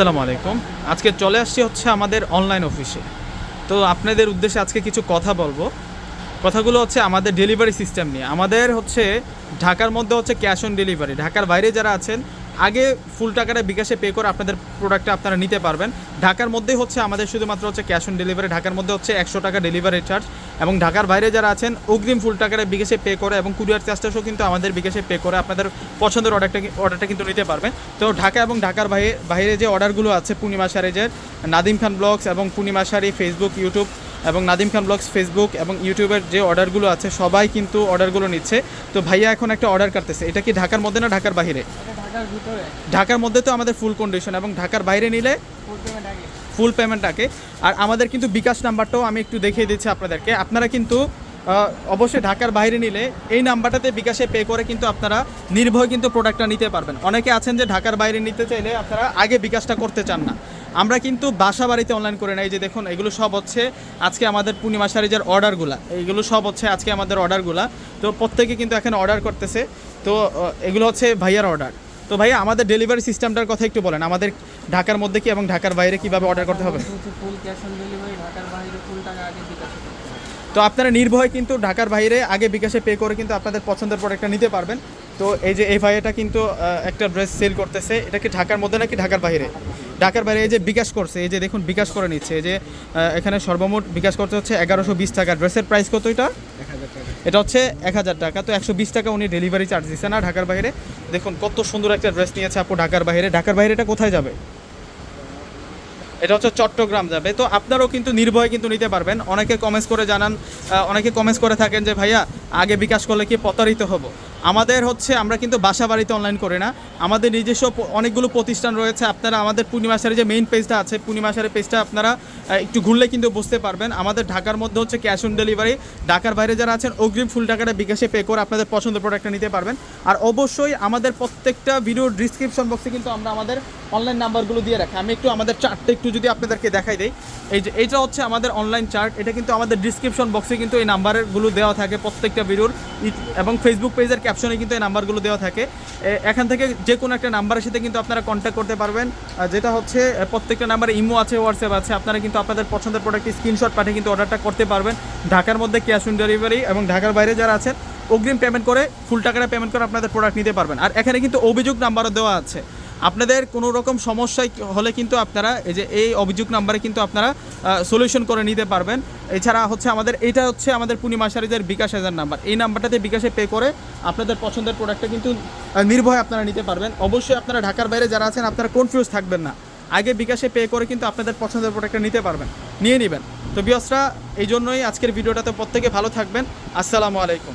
আসসালামু আলাইকুম। আজকে চলে আসছি হচ্ছে আমাদের অনলাইন অফিসে তো আপনাদের উদ্দেশ্যে আজকে কিছু কথা বলব। কথাগুলো হচ্ছে আমাদের ডেলিভারি সিস্টেম নিয়ে। আমাদের হচ্ছে ঢাকার মধ্যে হচ্ছে ক্যাশ অন ডেলিভারি ঢাকার বাইরে যারা আছেন আগে ফুল টাকাটা বিকাশে পে করে আপনাদের প্রোডাক্টটা আপনারা নিতে পারবেন। ঢাকার মধ্যেই হচ্ছে আমাদের শুধুমাত্র হচ্ছে ক্যাশ অন ডেলিভারি ঢাকার মধ্যে হচ্ছে একশো টাকা ডেলিভারি চার্জ এবং ঢাকার বাইরে যারা আছেন, অগ্রিম ফুল টাকাটা বিকাশে পে করে এবং কুরিয়ার চার্জটাও কিন্তু আমাদের বিকাশে পে করে আপনাদের পছন্দের অর্ডারটা অর্ডারটা কিন্তু নিতে পারবেন। তো ঢাকা এবং ঢাকার বাইরে বাইরে যে অর্ডারগুলো আছে, পূর্ণিমা সারিজের নাদিম খান ব্লগস এবং পূর্ণিমা সারি ফেসবুক ইউটিউব এবং নাদিম খান ব্লগস ফেসবুক এবং ইউটিউবের যে অর্ডারগুলো আছে সবাই কিন্তু অর্ডারগুলো নিচ্ছে। তো ভাইয়া এখন একটা অর্ডার করতেছে এটা কি ঢাকার মধ্যে না ঢাকার বাইরে? ঢাকার মধ্যে তো আমাদের ফুল কন্ডিশন এবং ঢাকার বাইরে নিলে ফুল পেমেন্ট আগে। আর আমাদের কিন্তু বিকাশ নাম্বারটাও আমি একটু দেখিয়ে দিচ্ছি আপনাদেরকে। আপনারা কিন্তু অবশ্যই ঢাকার বাইরে নিলে এই নাম্বারটাতে বিকাশে পে করে কিন্তু আপনারা নির্ভয় কিন্তু প্রোডাক্টটা নিতে পারবেন। অনেকে আছেন যে ঢাকার বাইরে নিতে চাইলে আপনারা আগে বিকাশটা করতে চান না। আমরা কিন্তু বাসা বাড়িতে অনলাইন করে নাই। যে দেখুন এগুলো সব হচ্ছে আজকে আমাদের পূর্ণিমা সারিজের অর্ডারগুলা এইগুলো সব হচ্ছে আজকে আমাদের অর্ডারগুলা তো প্রত্যেকে কিন্তু এখানে অর্ডার করতেছে। তো এগুলো হচ্ছে ভাইয়ার অর্ডার তো ভাইয়া আমাদের ডেলিভারি সিস্টেমটার কথা একটু বলেন। আমাদের ঢাকার মধ্যে কি এবং ঢাকার বাইরে কীভাবে অর্ডার করতে হবে? ফুল ক্যাশ অন ডেলিভারি ঢাকার বাইরে ফুল টাকা আগে বিকাশ করতে হবে। তো আপনারা নির্ভয় কিন্তু ঢাকার বাইরে আগে বিকাশে পে করে কিন্তু আপনাদের পছন্দের প্রোডাক্টটা নিতে পারবেন। তো এই যে এই ভাইয়াটা কিন্তু একটা ড্রেস সেল করতেছে। এটা কি ঢাকার মধ্যে নাকি ঢাকার বাইরে? ঢাকার বাইরে এই যে বিকাশ করছে, এই যে দেখুন বিকাশ করে নিচ্ছে, এই যে এখানে সর্বমোট বিকাশ করতে হচ্ছে এগারোশো বিশ টাকা। ড্রেসের প্রাইস কত এটা? এটা হচ্ছে এক হাজার টাকা। তো একশো বিশ টাকা উনি ডেলিভারি চার্জ দিচ্ছে, না ঢাকার বাইরে? দেখুন কত সুন্দর একটা ড্রেস নিয়েছে আপু ঢাকার বাইরে। ঢাকার বাইরে এটা কোথায় যাবে? এটা হচ্ছে চট্টগ্রাম যাবে। তো আপনারাও কিন্তু নির্ভয়ে কিন্তু নিতে পারবেন। অনেকে কমেন্টস করে জানান অনেকে কমেন্টস করে থাকেন যে, ভাইয়া আগে বিকাশ করলে কি প্রতারিত হব? আমাদের হচ্ছে, আমরা কিন্তু বাসা বাড়িতে অনলাইন করি না। আমাদের নিজস্ব অনেকগুলো প্রতিষ্ঠান রয়েছে। আপনারা আমাদের পূর্ণিমাশারি যে মেইন পেজটা আছে পূর্ণিমাশারি পেজটা আপনারা একটু ঘুরলে কিন্তু বুঝতে পারবেন। আমাদের ঢাকার মধ্যে হচ্ছে ক্যাশ অন ডেলিভারি ঢাকার বাইরে যারা আছেন, অগ্রিম ফুল টাকাটা বিকাশে পে করে আপনাদের পছন্দের প্রোডাক্টটা নিতে পারবেন। আর অবশ্যই আমাদের প্রত্যেকটা ভিডিওর ডিসক্রিপশন বক্সে কিন্তু আমরা আমাদের অনলাইন নাম্বারগুলো দিয়ে রাখি। আমি একটু আমাদের চার্টটা একটু যদি আপনাদেরকে দেখাই দিই। এই যে, এইটা হচ্ছে আমাদের অনলাইন চার্ট এটা কিন্তু আমাদের ডিসক্রিপশন বক্সে কিন্তু এই নাম্বারগুলো দেওয়া থাকে প্রত্যেকটা ভিডিওর ই- এবং ফেসবুক পেজের ক্যাপশনে কিন্তু এই নাম্বারগুলো দেওয়া থাকে। এখান থেকে যে কোনো একটা নাম্বারের সাথে কিন্তু আপনারা কন্ট্যাক্ট করতে পারবেন। যেটা হচ্ছে প্রত্যেকটা নাম্বারে ইমো আছে হোয়াটসঅ্যাপ আছে, আপনারা কিন্তু আপনাদের পছন্দের প্রোডাক্টের স্ক্রিনশট পাঠিয়ে কিন্তু অর্ডারটা করতে পারবেন। ঢাকার মধ্যে ক্যাশ অন ডেলিভারি এবং ঢাকার বাইরে যারা আছেন, অগ্রিম পেমেন্ট করে ফুল টাকাটা পেমেন্ট করে আপনাদের প্রোডাক্ট নিতে পারবেন। আর এখানে কিন্তু অভিযোগ নাম্বারও দেওয়া আছে। আপনাদের কোনো রকম সমস্যায় হলে কিন্তু আপনারা এই যে এই অভিযোগ নাম্বারে কিন্তু আপনারা সলিউশন করে নিতে পারবেন। এছাড়া হচ্ছে আমাদের এইটা হচ্ছে আমাদের পূর্ণিমা সারিদের বিকাশ হাজার নাম্বার। এই নাম্বারটাতে বিকাশে পে করে আপনাদের পছন্দের প্রোডাক্টটা কিন্তু নির্ভয়ে আপনারা নিতে পারবেন। অবশ্যই আপনারা ঢাকার বাইরে যারা আছেন, আপনারা কনফিউজ থাকবেন না। আগে বিকাশে পে করে কিন্তু আপনাদের পছন্দের প্রোডাক্টটা নিতে পারবেন, নিয়ে নেবেন। তো বিয়সরা এই জন্যই আজকের ভিডিওটাতে প্রত্যেকে ভালো থাকবেন। আসসালামু আলাইকুম।